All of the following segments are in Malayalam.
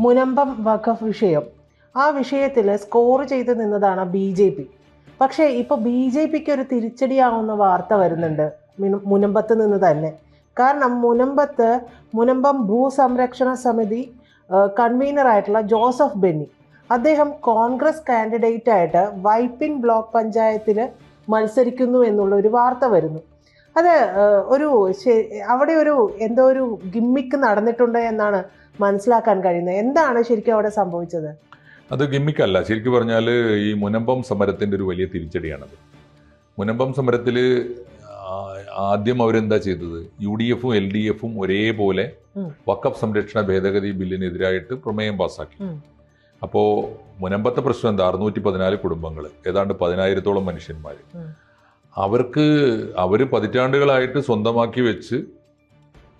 മുനമ്പം വഖഫ് വിഷയം. ആ വിഷയത്തിൽ സ്കോർ ചെയ്ത് നിന്നതാണ് ബി ജെ പി. പക്ഷേ ഇപ്പോൾ ബി ജെ പിക്ക് ഒരു തിരിച്ചടിയാവുന്ന വാർത്ത വരുന്നുണ്ട്. മിനു- മുനമ്പത്ത് നിന്ന് തന്നെ. കാരണം മുനമ്പത്ത് മുനമ്പം ഭൂസംരക്ഷണ സമിതി കൺവീനറായിട്ടുള്ള ജോസഫ് ബെന്നി. അദ്ദേഹം കോൺഗ്രസ് കാൻഡിഡേറ്റ് ആയിട്ട് വൈപ്പിൻ ബ്ലോക്ക് പഞ്ചായത്തിൽ മത്സരിക്കുന്നു എന്നുള്ള ഒരു വാർത്ത വരുന്നു. അത് ഒരു അവിടെ ഒരു എന്തോ ഒരു ഗിമ്മിക്ക് നടന്നിട്ടുണ്ട് എന്നാണ് മനസ്സിലാക്കാൻ കഴിയുന്നത്? എന്താണ് ശരിക്കും അവിടെ സംഭവിച്ചത്? അത് ഗിമ്മിക്കല്ല. ശരിക്കും പറഞ്ഞാൽ ഈ മുനമ്പം സമരത്തിന്റെ ഒരു വലിയ തിരിച്ചടിയാണത്. മുനമ്പം സമരത്തിൽ ആദ്യം അവരെന്താ ചെയ്തത്? യു ഡി എഫും എൽ ഡി എഫും ഒരേപോലെ വക്കപ്പ് വക്കഫ് സംരക്ഷണ ഭേദഗതി ബില്ലിനെതിരായിട്ട് പ്രമേയം പാസ്സാക്കി. അപ്പോൾ മുനമ്പത്തെ പ്രശ്നം എന്താ? അറുന്നൂറ്റി പതിനാല് കുടുംബങ്ങൾ ഏതാണ്ട് പതിനായിരത്തോളം മനുഷ്യന്മാർ അവർക്ക് അവർ പതിറ്റാണ്ടുകളായിട്ട് സ്വന്തമാക്കി വെച്ച്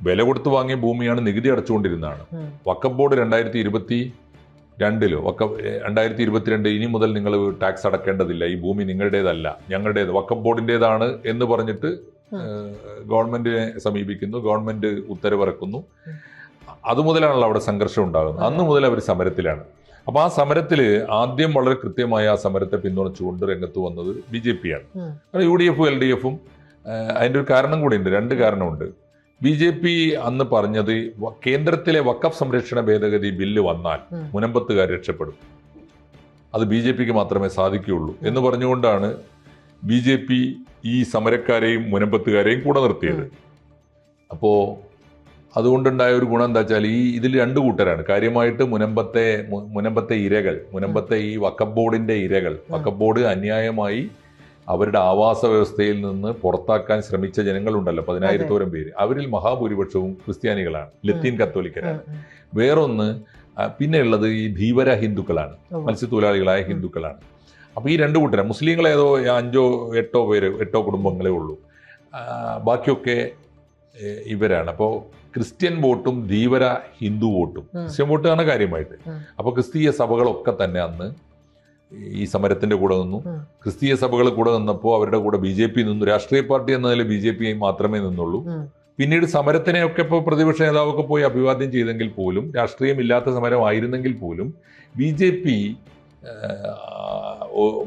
വില കൊടുത്ത് വാങ്ങിയ ഭൂമിയാണ് നികുതി അടച്ചുകൊണ്ടിരുന്നതാണ്. വക്കം വക്കഫ് ബോർഡ് രണ്ടായിരത്തി ഇരുപത്തി രണ്ടിലോ വക്ക രണ്ടായിരത്തി ഇരുപത്തിരണ്ട് ഇനി മുതൽ നിങ്ങൾ ടാക്സ് അടക്കേണ്ടതില്ല. ഈ ഭൂമി നിങ്ങളുടേതല്ല ഞങ്ങളുടേത് വക്കം ബോർഡിന്റെതാണ് എന്ന് പറഞ്ഞിട്ട്. ഗവൺമെന്റിനെ സമീപിക്കുന്നു ഗവൺമെന്റ് ഉത്തരവിറക്കുന്നു. അതുമുതലാണല്ലോ അവിടെ സംഘർഷം ഉണ്ടാകുന്നത്. അന്ന് മുതൽ അവർ സമരത്തിലാണ്. അപ്പോൾ ആ സമരത്തിൽ ആദ്യം വളരെ കൃത്യമായി ആ സമരത്തെ പിന്തുണച്ചുകൊണ്ട് രംഗത്ത് വന്നത് ബി ജെ പി ആണ്. യു ഡി എഫും എൽ ഡി എഫും അതിന്റെ ഒരു കാരണം കൂടിയുണ്ട് രണ്ട് കാരണമുണ്ട്. ബി ജെ പി അന്ന് പറഞ്ഞത് കേന്ദ്രത്തിലെ വക്കഫ് സംരക്ഷണ ഭേദഗതി ബില്ല് വന്നാൽ. മുനമ്പത്തുകാർ രക്ഷപ്പെടും. അത് ബി ജെ പിക്ക് മാത്രമേ സാധിക്കുകയുള്ളൂ എന്ന് പറഞ്ഞുകൊണ്ടാണ് ബി ജെ പി ഈ സമരക്കാരെയും മുനമ്പത്തുകാരെയും കൂടെ നിർത്തിയത്. അപ്പോൾ അതുകൊണ്ടുണ്ടായ ഒരു ഗുണം എന്താ വെച്ചാൽ ഈ ഇതിൽ രണ്ട് കൂട്ടരാണ്. കാര്യമായിട്ട് മുനമ്പത്തെ മുനമ്പത്തെ ഇരകൾ മുനമ്പത്തെ ഈ വക്കഫ് ബോർഡിന്റെ ഇരകൾ വക്കഫ് ബോർഡ് അന്യായമായി അവരുടെ ആവാസ വ്യവസ്ഥയിൽ നിന്ന് പുറത്താക്കാൻ ശ്രമിച്ച ജനങ്ങളുണ്ടല്ലോ പതിനായിരത്തോളം പേര്. അവരിൽ മഹാഭൂരിപക്ഷവും ക്രിസ്ത്യാനികളാണ് ലത്തീൻ കത്തോലിക്കരാണ്. വേറൊന്ന് പിന്നെയുള്ളത് ഈ ധീവര ഹിന്ദുക്കളാണ് മത്സ്യത്തൊഴിലാളികളായ ഹിന്ദുക്കളാണ്. അപ്പോൾ ഈ രണ്ട് കൂട്ടരാണ് മുസ്ലിങ്ങൾ ഏതോ അഞ്ചോ എട്ടോ പേര് എട്ടോ കുടുംബങ്ങളെ ഉള്ളൂ. ബാക്കിയൊക്കെ ഇവരാണ്. അപ്പോൾ ക്രിസ്ത്യൻ വോട്ടും ധീവര ഹിന്ദു വോട്ടും. ക്രിസ്ത്യൻ വോട്ടാണ് കാര്യമായിട്ട്. അപ്പോൾ ക്രിസ്തീയ സഭകളൊക്കെ തന്നെ അന്ന് ഈ സമരത്തിന്റെ കൂടെ നിന്നു. ക്രിസ്തീയ സഭകൾ കൂടെ നിന്നപ്പോൾ അവരുടെ കൂടെ ബി ജെ പി നിന്നു. രാഷ്ട്രീയ പാർട്ടി എന്ന നില ബി ജെ പി മാത്രമേ നിന്നുള്ളൂ. പിന്നീട് സമരത്തിനെയൊക്കെ ഇപ്പോൾ പ്രതിപക്ഷ നേതാവൊക്കെ പോയി അഭിവാദ്യം ചെയ്തെങ്കിൽ പോലും രാഷ്ട്രീയം ഇല്ലാത്ത സമരമായിരുന്നെങ്കിൽ പോലും ബി ജെ പി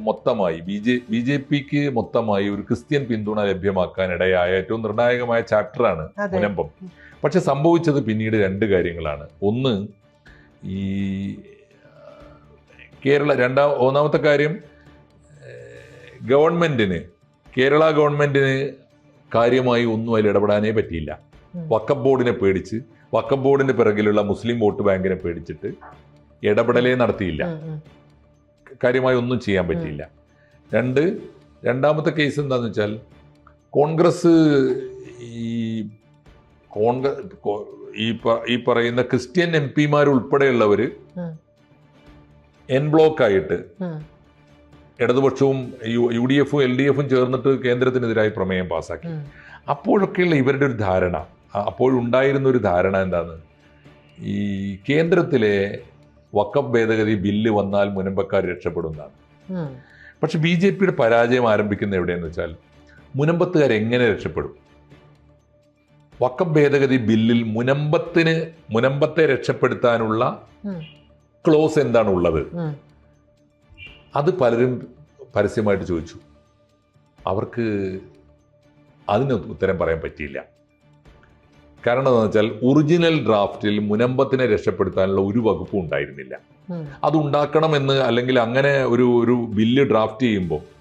മൊത്തമായി ബി ജെ ബി ജെ പിക്ക് മൊത്തമായി ഒരു ക്രിസ്ത്യൻ പിന്തുണ ലഭ്യമാക്കാൻ ഇടയായ ഏറ്റവും നിർണായകമായ ചാപ്റ്ററാണ്. മുനമ്പം പക്ഷെ സംഭവിച്ചത് പിന്നീട് രണ്ട് കാര്യങ്ങളാണ്. ഒന്ന് ഈ കേരള രണ്ടാം ഒന്നാമത്തെ കാര്യം ഗവൺമെന്റിന് കേരള ഗവൺമെന്റിന് കാര്യമായി ഒന്നും അതിൽ ഇടപെടാനേ പറ്റിയില്ല. വക്കം ബോർഡിനെ പേടിച്ച് വക്കം ബോർഡിന്റെ പിറകിലുള്ള മുസ്ലിം വോട്ട് ബാങ്കിനെ പേടിച്ചിട്ട് ഇടപെടലേ നടത്തിയില്ല. കാര്യമായി ഒന്നും ചെയ്യാൻ പറ്റിയില്ല. രണ്ട് രണ്ടാമത്തെ കേസ് എന്താന്ന് വെച്ചാൽ കോൺഗ്രസ് ഈ കോൺഗ്രസ് ഈ പറയുന്ന ക്രിസ്ത്യൻ എം ഉം. എൻ ബ്ലോക്ക് ആയിട്ട് ഇടതുപക്ഷവും യു ഡി എഫും എൽ ഡി എഫും ചേർന്നിട്ട് കേന്ദ്രത്തിനെതിരായി പ്രമേയം പാസ്സാക്കി. അപ്പോഴൊക്കെയുള്ള ഇവരുടെ ഒരു ധാരണ അപ്പോഴുണ്ടായിരുന്ന ഒരു ധാരണ എന്താണ് ഈ കേന്ദ്രത്തിലെ വക്കപ്പ് ഭേദഗതി ബില്ല് വന്നാൽ മുനമ്പക്കാർ രക്ഷപ്പെടുന്നതാണ്. പക്ഷെ ബി ജെ പിയുടെ പരാജയം ആരംഭിക്കുന്ന എവിടെയെന്ന് വെച്ചാൽ മുനമ്പത്തുകാർ എങ്ങനെ രക്ഷപ്പെടും വക്കഫ് ഭേദഗതി ബില്ലിൽ മുനമ്പത്തിന് മുനമ്പത്തെ രക്ഷപ്പെടുത്താനുള്ള. ക്ലോസ് എന്താണ് ഉള്ളത്? അത് പലരും പരസ്യമായിട്ട് ചോദിച്ചു. അവർക്ക് അതിന് ഉത്തരം പറയാൻ പറ്റിയില്ല. കാരണം എന്താണെന്ന് വെച്ചാൽ ഒറിജിനൽ ഡ്രാഫ്റ്റിൽ മുനമ്പത്തിനെ രക്ഷപ്പെടുത്താനുള്ള ഒരു വകുപ്പും ഉണ്ടായിരുന്നില്ല. ഉം. അത് ഉണ്ടാക്കണമെന്ന് അല്ലെങ്കിൽ അങ്ങനെ ഒരു ഒരു ബില്ല് ഡ്രാഫ്റ്റ് ചെയ്യുമ്പോൾ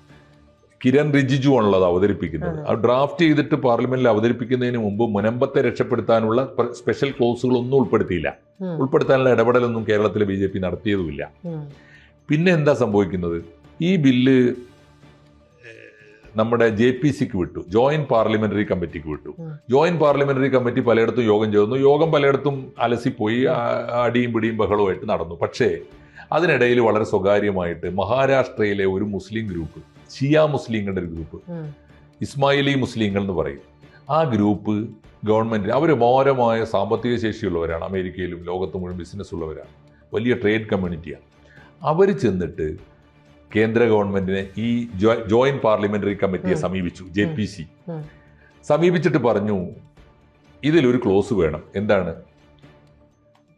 കിരൺ റിജിജു ആണല്ലോ അത് അവതരിപ്പിക്കുന്നത്. ആ ഡ്രാഫ്റ്റ് ചെയ്തിട്ട് പാർലമെന്റിൽ അവതരിപ്പിക്കുന്നതിന് മുമ്പ് മുനമ്പത്തെ രക്ഷപ്പെടുത്താനുള്ള സ്പെഷ്യൽ ക്ലോസുകളൊന്നും ഉൾപ്പെടുത്തിയില്ല. ഉൾപ്പെടുത്താനുള്ള ഇടപെടലൊന്നും കേരളത്തിലെ ബി ജെ പി നടത്തിയതുമില്ല. പിന്നെ എന്താ സംഭവിക്കുന്നത്? ഈ ബില്ല് നമ്മുടെ ജെ പി സിക്ക് വിട്ടു. ജോയിന്റ് പാർലമെന്ററി കമ്മിറ്റിക്ക് വിട്ടു. ജോയിന്റ് പാർലമെന്ററി കമ്മിറ്റി പലയിടത്തും യോഗം ചേർന്നു. യോഗം പലയിടത്തും അലസിപ്പോയി അടിയും പിടിയും ബഹളവുമായിട്ട് നടന്നു. പക്ഷേ അതിനിടയിൽ വളരെ സ്വകാര്യമായിട്ട് മഹാരാഷ്ട്രയിലെ ഒരു മുസ്ലിം ഗ്രൂപ്പ് ഷിയ മുസ്ലിങ്ങളുടെ ഒരു ഗ്രൂപ്പ്. ഇസ്മായിലി മുസ്ലിങ്ങൾ എന്ന് പറയും. ആ ഗ്രൂപ്പ് ഗവൺമെന്റ് അവർ മോരമായ സാമ്പത്തിക ശേഷിയുള്ളവരാണ്. അമേരിക്കയിലും ലോകത്ത് മുഴുവൻ ബിസിനസ് ഉള്ളവരാണ്. വലിയ ട്രേഡ് കമ്മ്യൂണിറ്റിയാണ് അവർ ചെന്നിട്ട് കേന്ദ്ര ഗവൺമെന്റിനെ ഈ ജോയിന്റ് പാർലമെന്ററി പാർലമെന്ററി കമ്മിറ്റിയെ സമീപിച്ചു ജെ പി സി സമീപിച്ചിട്ട് പറഞ്ഞു ഇതിലൊരു ക്ലോസ് വേണം. എന്താണ്?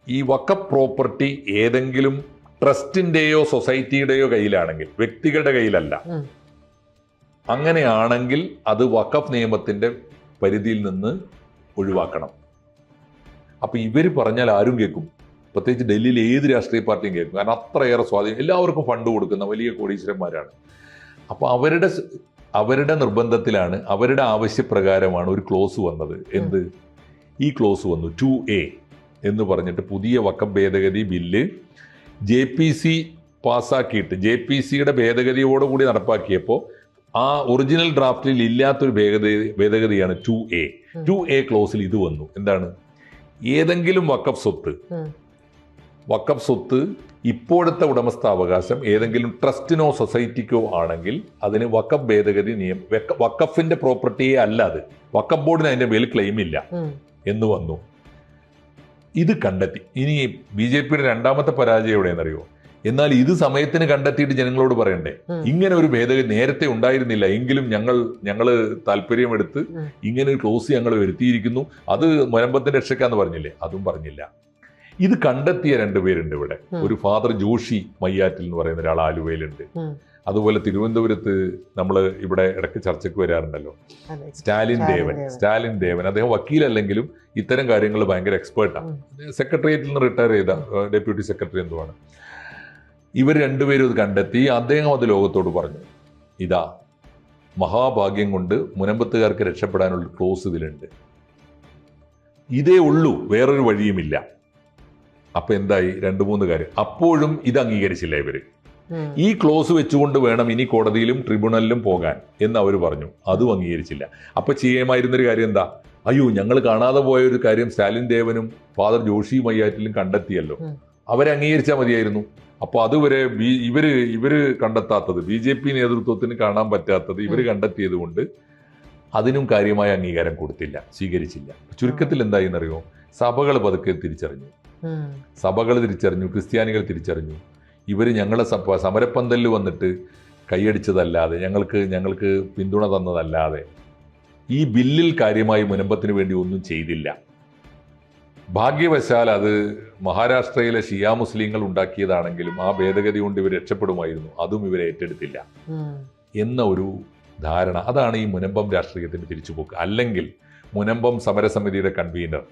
ഈ വക്ക പ്രോപ്പർട്ടി ഏതെങ്കിലും ട്രസ്റ്റിന്റെയോ സൊസൈറ്റിയുടെയോ കയ്യിലാണെങ്കിൽ വ്യക്തികളുടെ കയ്യിലല്ല. അങ്ങനെയാണെങ്കിൽ അത് വക്കഫ് നിയമത്തിന്റെ പരിധിയിൽ നിന്ന് ഒഴിവാക്കണം. അപ്പോൾ ഇവർ പറഞ്ഞാൽ ആരും കേൾക്കും. പ്രത്യേകിച്ച് ഡൽഹിയിൽ ഏത് രാഷ്ട്രീയ പാർട്ടിയും കേൾക്കും. കാരണം അത്രയേറെ സ്വാധീനം. എല്ലാവർക്കും ഫണ്ട് കൊടുക്കുന്ന വലിയ കോടീശ്വരന്മാരാണ്. അപ്പോൾ അവരുടെ അവരുടെ നിർബന്ധത്തിലാണ് അവരുടെ ആവശ്യപ്രകാരമാണ് ഒരു ക്ലോസ് വന്നത്. എന്ത്? ഈ ക്ലോസ് വന്നു. ടു എ എന്ന് പറഞ്ഞിട്ട് പുതിയ വക്കം ഭേദഗതി ബില്ല് ജെ പി സി പാസ്സാക്കിയിട്ട് ജെ പി സിയുടെ ഭേദഗതിയോടുകൂടി നടപ്പാക്കിയപ്പോൾ ആ ഒറിജിനൽ ഡ്രാഫ്റ്റിൽ ഇല്ലാത്തൊരു ഭേദഗതി ഭേദഗതിയാണ് ടു എ ടു എ ക്ലോസിൽ ഇത് വന്നു. എന്താണ്? ഏതെങ്കിലും വക്കഫ് സ്വത്ത് വക്കപ്പ് വക്കഫ് സ്വത്ത് ഇപ്പോഴത്തെ ഉടമസ്ഥാവകാശം ഏതെങ്കിലും ട്രസ്റ്റിനോ സൊസൈറ്റിക്കോ ആണെങ്കിൽ അതിന് വക്കഫ് ഭേദഗതി നിയമം വക്കഫിന്റെ പ്രോപ്പർട്ടിയെ അല്ല അത്. വക്കഫ് ബോർഡിന് അതിന്റെ മേൽ ക്ലെയിം ഇല്ല. എന്ന് വന്നു. ഇത് കണ്ടെത്തി. ഇനി ബി ജെ പിയുടെ രണ്ടാമത്തെ പരാജയം എവിടെയെന്നറിയോ എന്നാൽ ഇത് സമയത്തിന് കണ്ടെത്തിയിട്ട് ജനങ്ങളോട് പറയണ്ടേ. ഇങ്ങനെ ഒരു ഭേദഗതി നേരത്തെ ഉണ്ടായിരുന്നില്ല. എങ്കിലും ഞങ്ങൾ ഞങ്ങൾ താല്പര്യമെടുത്ത് ഇങ്ങനെ ഒരു ക്ലോസ് ഞങ്ങൾ വരുത്തിയിരിക്കുന്നു. അത് മുനമ്പത്തിന്റെ രക്ഷക്കാന്ന് പറഞ്ഞില്ലേ? അതും പറഞ്ഞില്ല. ഇത് കണ്ടെത്തിയ രണ്ടുപേരുണ്ട് ഇവിടെ. ഒരു ഫാദർ ജോഷി മയ്യാറ്റിൽ എന്ന് പറയുന്ന ഒരാൾ ആലുവയിലുണ്ട്. അതുപോലെ തിരുവനന്തപുരത്ത് നമ്മൾ ഇവിടെ ഇടയ്ക്ക് ചർച്ചയ്ക്ക് വരാറുണ്ടല്ലോ. സ്റ്റാലിൻ ദേവൻ. സ്റ്റാലിൻ ദേവൻ. അദ്ദേഹം വക്കീലല്ലെങ്കിലും ഇത്തരം കാര്യങ്ങൾ ഭയങ്കര എക്സ്പേർട്ടാണ്. സെക്രട്ടേറിയറ്റിൽ നിന്ന് റിട്ടയർ ചെയ്ത ഡെപ്യൂട്ടി സെക്രട്ടറി എന്തുവാണ്? ഇവർ രണ്ടുപേരും ഇത് കണ്ടെത്തി അദ്ദേഹം അത് ലോകത്തോട് പറഞ്ഞു. ഇതാ മഹാഭാഗ്യം കൊണ്ട് മുനമ്പത്തുകാർക്ക് രക്ഷപ്പെടാനുള്ള ക്ലോസ് ഇതിലുണ്ട്. ഇതേ ഉള്ളൂ വേറൊരു വഴിയുമില്ല. അപ്പൊ എന്തായി? രണ്ടു മൂന്ന് കാര്യം. അപ്പോഴും ഇത് അംഗീകരിച്ചില്ല ഇവർ. ഈ ക്ലോസ് വെച്ചുകൊണ്ട് വേണം ഇനി കോടതിയിലും ട്രിബ്യൂണലിലും പോകാൻ എന്ന് അവർ പറഞ്ഞു. അതും അംഗീകരിച്ചില്ല. അപ്പൊ ചെയ്യുമായിരുന്നൊരു കാര്യം എന്താ? അയ്യോ ഞങ്ങൾ കാണാതെ പോയ ഒരു കാര്യം സ്റ്റാലിൻ ദേവനും ഫാദർ ജോഷി മയ്യാറ്റിലും കണ്ടെത്തിയല്ലോ. ഉം. അവരെ അംഗീകരിച്ചാൽ മതിയായിരുന്നു. അപ്പോൾ അതുവരെ ബി ഇവർ ഇവർ കണ്ടെത്താത്തത് ബി ജെ പി നേതൃത്വത്തിന് കാണാൻ പറ്റാത്തത് ഇവർ കണ്ടെത്തിയത് കൊണ്ട് അതിനും കാര്യമായ അംഗീകാരം കൊടുത്തില്ല സ്വീകരിച്ചില്ല. ചുരുക്കത്തിൽ എന്തായി എന്നറിയോ സഭകൾ പതുക്കെ തിരിച്ചറിഞ്ഞു. സഭകൾ തിരിച്ചറിഞ്ഞു ക്രിസ്ത്യാനികൾ തിരിച്ചറിഞ്ഞു. ഇവർ ഞങ്ങളെ സമരപ്പന്തലിൽ വന്നിട്ട് കൈയടിച്ചതല്ലാതെ ഞങ്ങൾക്ക് ഞങ്ങൾക്ക് പിന്തുണ തന്നതല്ലാതെ ഈ ബില്ലിൽ കാര്യമായി മുനമ്പത്തിന് വേണ്ടി ഒന്നും ചെയ്തില്ല. ഭാഗ്യവശാൽ അത് മഹാരാഷ്ട്രയിലെ ഷിയാ മുസ്ലിങ്ങൾ ഉണ്ടാക്കിയതാണെങ്കിലും ആ ഭേദഗതി കൊണ്ട് ഇവർ രക്ഷപ്പെടുമായിരുന്നു. അതും ഇവരെ ഏറ്റെടുത്തില്ല. എന്ന ഒരു ധാരണ. അതാണ് ഈ മുനമ്പം രാഷ്ട്രീയത്തിന്റെ തിരിച്ചുപോക്ക്. അല്ലെങ്കിൽ മുനമ്പം സമരസമിതിയുടെ കൺവീനർ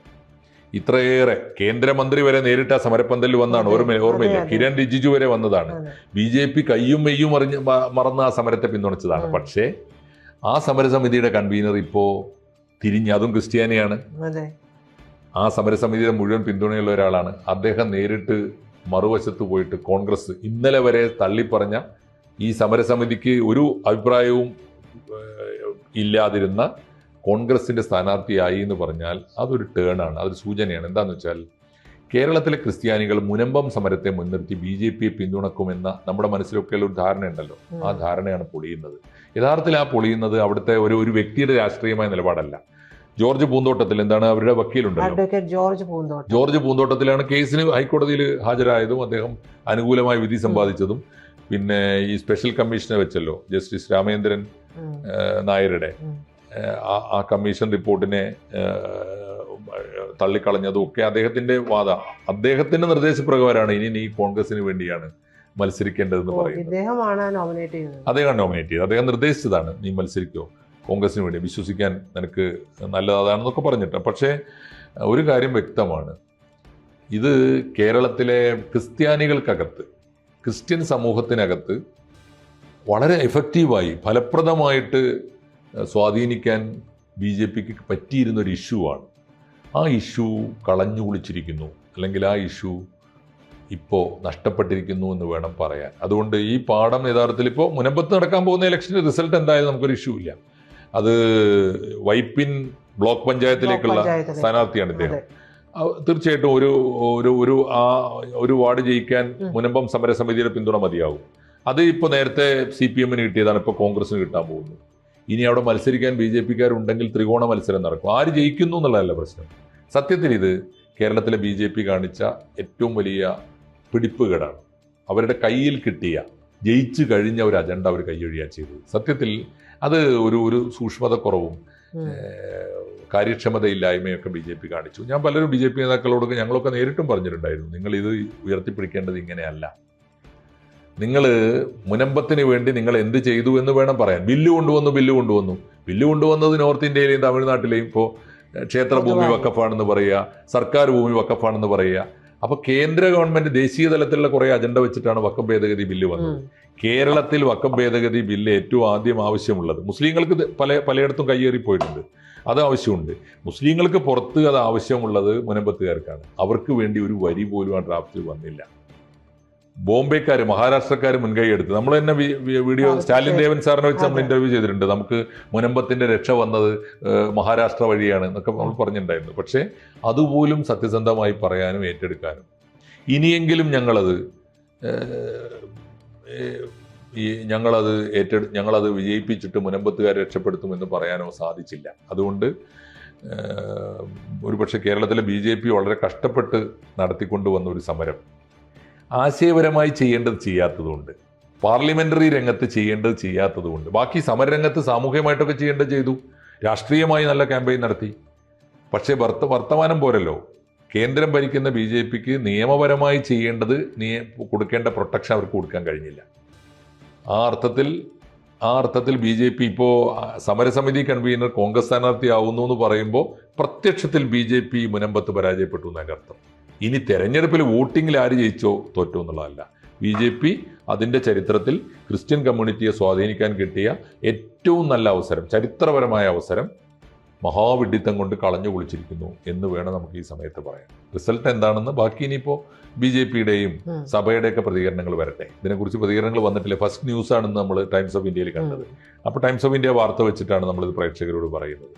ഇത്രയേറെ കേന്ദ്രമന്ത്രി വരെ നേരിട്ട് ആ സമരപ്പന്തലിൽ വന്നതാണ് അതെ, ഓർമ്മ ഓർമ്മയില്ല. കിരൺ റിജിജു വരെ വന്നതാണ്. ബി ജെ പി കയ്യും മെയ്യും അറിഞ്ഞ് മറന്ന് ആ സമരത്തെ പിന്തുണച്ചതാണ്. പക്ഷേ ആ സമരസമിതിയുടെ കൺവീനർ ഇപ്പോ തിരിഞ്ഞ് അതും ക്രിസ്ത്യാനിയാണ്. ആ സമരസമിതിയുടെ മുഴുവൻ പിന്തുണയുള്ള ഒരാളാണ്. അദ്ദേഹം നേരിട്ട് മറുവശത്ത് പോയിട്ട് കോൺഗ്രസ് ഇന്നലെ വരെ തള്ളിപ്പറഞ്ഞ ഈ സമരസമിതിക്ക് ഒരു അഭിപ്രായവും ഇല്ലാതിരുന്ന കോൺഗ്രസിന്റെ സ്ഥാനാർത്ഥിയായി എന്ന് പറഞ്ഞാൽ അതൊരു ടേൺ ആണ് അതൊരു സൂചനയാണ്. എന്താന്ന് വെച്ചാൽ കേരളത്തിലെ ക്രിസ്ത്യാനികൾ മുനമ്പം സമരത്തെ മുൻനിർത്തി ബി ജെ പിയെ പിന്തുണക്കുമെന്ന നമ്മുടെ മനസ്സിലൊക്കെയുള്ള ഒരു ധാരണയുണ്ടല്ലോ. ആ ധാരണയാണ് പൊളിയുന്നത്. യഥാർത്ഥത്തിൽ ആ പൊളിയുന്നത് അവിടുത്തെ ഒരു ഒരു വ്യക്തിയുടെ രാഷ്ട്രീയമായ നിലപാടല്ല. ജോർജ് പൂന്തോട്ടത്തിൽ എന്താണ് അവരുടെ വക്കീലുണ്ടല്ലോ? Advocate George Poonthottam. ജോർജ് പൂന്തോട്ടത്തിലാണ് കേസിന് ഹൈക്കോടതിയിൽ ഹാജരായതും അദ്ദേഹം അനുകൂലമായ വിധി സമ്പാദിച്ചതും. പിന്നെ ഈ സ്പെഷ്യൽ കമ്മീഷനെ വെച്ചല്ലോ ജസ്റ്റിസ് രാമേന്ദ്രൻ. നായരുടെ. ആ- കമ്മീഷൻ റിപ്പോർട്ടിനെ തള്ളിക്കളഞ്ഞതും ഒക്കെ അദ്ദേഹത്തിന്റെ വാദ. അദ്ദേഹത്തിന്റെ നിർദ്ദേശപ്രകാരമാണ് ഇനി നീ കോൺഗ്രസിന് വേണ്ടിയാണ് മത്സരിക്കേണ്ടതെന്ന് പറയുന്നത്. ഇദ്ദേഹമാണ് നോമിനേറ്റ് ചെയ്തത് അദ്ദേഹം നോമിനേറ്റ് ചെയ്തത്. അദ്ദേഹം നിർദ്ദേശിച്ചതാണ് നീ മത്സരിക്കോ? കോൺഗ്രസിന് വേണ്ടി വിശ്വസിക്കാൻ നിനക്ക് നല്ലതാണെന്നൊക്കെ പറഞ്ഞിട്ട് പക്ഷേ ഒരു കാര്യം വ്യക്തമാണ്. ഇത് കേരളത്തിലെ ക്രിസ്ത്യാനികൾക്കകത്ത് ക്രിസ്ത്യൻ സമൂഹത്തിനകത്ത് വളരെ എഫക്റ്റീവായി ഫലപ്രദമായിട്ട് സ്വാധീനിക്കാൻ ബി ജെ പിക്ക് പറ്റിയിരുന്ന ഒരു ഇഷ്യൂ ആണ്. ആ ഇഷ്യൂ കളഞ്ഞു കുളിച്ചിരിക്കുന്നു. അല്ലെങ്കിൽ ആ ഇഷ്യൂ ഇപ്പോൾ നഷ്ടപ്പെട്ടിരിക്കുന്നു എന്ന് വേണം പറയാൻ. അതുകൊണ്ട് ഈ പാഠം യഥാർത്ഥത്തിൽ ഇപ്പോൾ മുനമ്പത്ത് നടക്കാൻ പോകുന്ന ഇലക്ഷന്റെ റിസൾട്ട് എന്തായാലും നമുക്കൊരു ഇഷ്യൂ ഇല്ല. അത് വൈപ്പിൻ ബ്ലോക്ക് പഞ്ചായത്തിലേക്കുള്ള. സ്ഥാനാർത്ഥിയാണ് ഇദ്ദേഹം. തീർച്ചയായിട്ടും ഒരു ഒരു ഒരു ആ ഒരു വാർഡ് ജയിക്കാൻ. മുനമ്പം സമരസമിതിയുടെ പിന്തുണ മതിയാവും. അത് ഇപ്പോൾ നേരത്തെ സി പി എമ്മിന് കിട്ടിയതാണ് ഇപ്പോൾ കോൺഗ്രസിന് കിട്ടാൻ പോകുന്നത്. ഇനി അവിടെ മത്സരിക്കാൻ ബി ജെ പിക്കാരുണ്ടെങ്കിൽ ത്രികോണ മത്സരം നടക്കും. ആര് ജയിക്കുന്നു എന്നുള്ളതല്ല പ്രശ്നം. സത്യത്തിൽ ഇത് കേരളത്തിലെ ബി ജെ പി കാണിച്ച ഏറ്റവും വലിയ പിടിപ്പുകേടാണ്. അവരുടെ കയ്യിൽ കിട്ടിയ ജയിച്ചു കഴിഞ്ഞ ഒരു അജണ്ട അവർ കൈയൊഴിയാ ചെയ്തത്. സത്യത്തിൽ അത് ഒരു ഒരു സൂക്ഷ്മത കുറവും ഉം. ഏഹ് കാര്യക്ഷമതയില്ലായ്മയൊക്കെ ബി ജെ പി കാണിച്ചു. ഞാൻ പലരും ബി ജെ പി നേതാക്കളോടൊക്കെ ഞങ്ങളൊക്കെ നേരിട്ടും പറഞ്ഞിട്ടുണ്ടായിരുന്നു. നിങ്ങൾ ഇത് ഉയർത്തിപ്പിടിക്കേണ്ടത് ഇങ്ങനെയല്ല. നിങ്ങൾ മുനമ്പത്തിന് വേണ്ടി നിങ്ങൾ എന്ത് ചെയ്തു എന്ന് വേണം പറയാൻ. ബില്ല് കൊണ്ടുവന്നു ബില്ല് കൊണ്ടുവന്നു. ബില്ല് കൊണ്ടുവന്നത് നോർത്ത് ഇന്ത്യയിലെയും തമിഴ്നാട്ടിലെയും ഇപ്പോൾ ക്ഷേത്രഭൂമി ഭൂമി വക്കഫാണെന്ന് പറയുക സർക്കാർ ഭൂമി വക്കഫാണെന്ന് പറയുക. അപ്പോൾ കേന്ദ്ര ഗവൺമെന്റ് ദേശീയ തലത്തിലുള്ള കുറേ അജണ്ട വെച്ചിട്ടാണ് വക്കം ഭേദഗതി ബില്ല് വന്നത്. കേരളത്തിൽ വക്കം ഭേദഗതി ബില്ല് ഏറ്റവും ആദ്യം ആവശ്യമുള്ളത്. മുസ്ലിങ്ങൾക്ക് പല പലയിടത്തും കയ്യേറിപ്പോയിട്ടുണ്ട് അത് ആവശ്യമുണ്ട്. മുസ്ലിങ്ങൾക്ക് പുറത്ത് അത് ആവശ്യമുള്ളത് മുനമ്പത്തുകാർക്കാണ്. അവർക്ക് വേണ്ടി ഒരു വരി പോലും ആ ഡ്രാഫ്റ്റിൽ വന്നില്ല. ബോംബെക്കാർ മഹാരാഷ്ട്രക്കാർ മുൻകൈ എടുത്ത്. നമ്മൾ തന്നെ വീഡിയോ സ്റ്റാലിൻ ദേവൻ സാറിനെ വെച്ച് നമ്മൾ ഇന്റർവ്യൂ ചെയ്തിട്ടുണ്ട്. നമുക്ക് മുനമ്പത്തിന്റെ രക്ഷ വന്നത് മഹാരാഷ്ട്ര വഴിയാണ് എന്നൊക്കെ നമ്മൾ പറഞ്ഞിട്ടുണ്ടായിരുന്നു. പക്ഷേ അതുപോലും സത്യസന്ധമായി പറയാനും ഏറ്റെടുക്കാനും. ഇനിയെങ്കിലും ഞങ്ങളത് ഈ ഞങ്ങളത് ഏറ്റെടു ഞങ്ങളത് വിജയിപ്പിച്ചിട്ട് മുനമ്പത്തുകാരെ രക്ഷപ്പെടുത്തുമെന്ന് പറയാനോ സാധിച്ചില്ല. അതുകൊണ്ട് ഒരുപക്ഷെ കേരളത്തിലെ ബി ജെ പി വളരെ കഷ്ടപ്പെട്ട് നടത്തിക്കൊണ്ടുവന്ന ഒരു സമരം. ആശയപരമായി ചെയ്യേണ്ടത് ചെയ്യാത്തതുകൊണ്ട് പാർലമെന്ററി രംഗത്ത് ചെയ്യേണ്ടത് ചെയ്യാത്തതുകൊണ്ട് ബാക്കി സമരരംഗത്ത് സാമൂഹികമായിട്ടൊക്കെ ചെയ്യേണ്ടത് ചെയ്തു. രാഷ്ട്രീയമായി നല്ല ക്യാമ്പയിൻ നടത്തി. പക്ഷേ വർത്ത വർത്തമാനം പോരല്ലോ. കേന്ദ്രം ഭരിക്കുന്ന ബി ജെ പിക്ക് നിയമപരമായി ചെയ്യേണ്ടത് നിയ കൊടുക്കേണ്ട പ്രൊട്ടക്ഷൻ അവർക്ക് കൊടുക്കാൻ കഴിഞ്ഞില്ല. ആ അർത്ഥത്തിൽ ആ അർത്ഥത്തിൽ ബി ജെ പി ഇപ്പോൾ സമരസമിതി കൺവീനർ കോൺഗ്രസ് സ്ഥാനാർത്ഥിയാവുന്നു എന്ന് പറയുമ്പോൾ പ്രത്യക്ഷത്തിൽ ബി ജെ പി മുനമ്പത്ത് പരാജയപ്പെട്ടു എന്നതിന്റെ അർത്ഥം. ഇനി തെരഞ്ഞെടുപ്പിൽ വോട്ടിങ്ങിൽ ആര് ജയിച്ചോ തോറ്റോ എന്നുള്ളതല്ല. ബി ജെ പി അതിന്റെ ചരിത്രത്തിൽ ക്രിസ്ത്യൻ കമ്മ്യൂണിറ്റിയെ സ്വാധീനിക്കാൻ കിട്ടിയ ഏറ്റവും നല്ല അവസരം ചരിത്രപരമായ അവസരം മഹാവിഡിത്തം കൊണ്ട് കളഞ്ഞു കുളിച്ചിരിക്കുന്നു എന്ന് വേണം നമുക്ക് ഈ സമയത്ത് പറയാൻ. റിസൾട്ട് എന്താണെന്ന് ബാക്കി ഇനിയിപ്പോൾ ബി ജെ പിയുടെയും. സഭയുടെയൊക്കെ പ്രതികരണങ്ങൾ വരട്ടെ. ഇതിനെക്കുറിച്ച് പ്രതികരണങ്ങൾ വന്നിട്ടില്ല. ഫസ്റ്റ് ന്യൂസ് ആണെന്ന് നമ്മൾ ടൈംസ് ഓഫ് ഇന്ത്യയിൽ കണ്ടത്. അപ്പോൾ ടൈംസ് ഓഫ് ഇന്ത്യ വാർത്ത വെച്ചിട്ടാണ് നമ്മളിത് പ്രേക്ഷകരോട് പറയുന്നത്.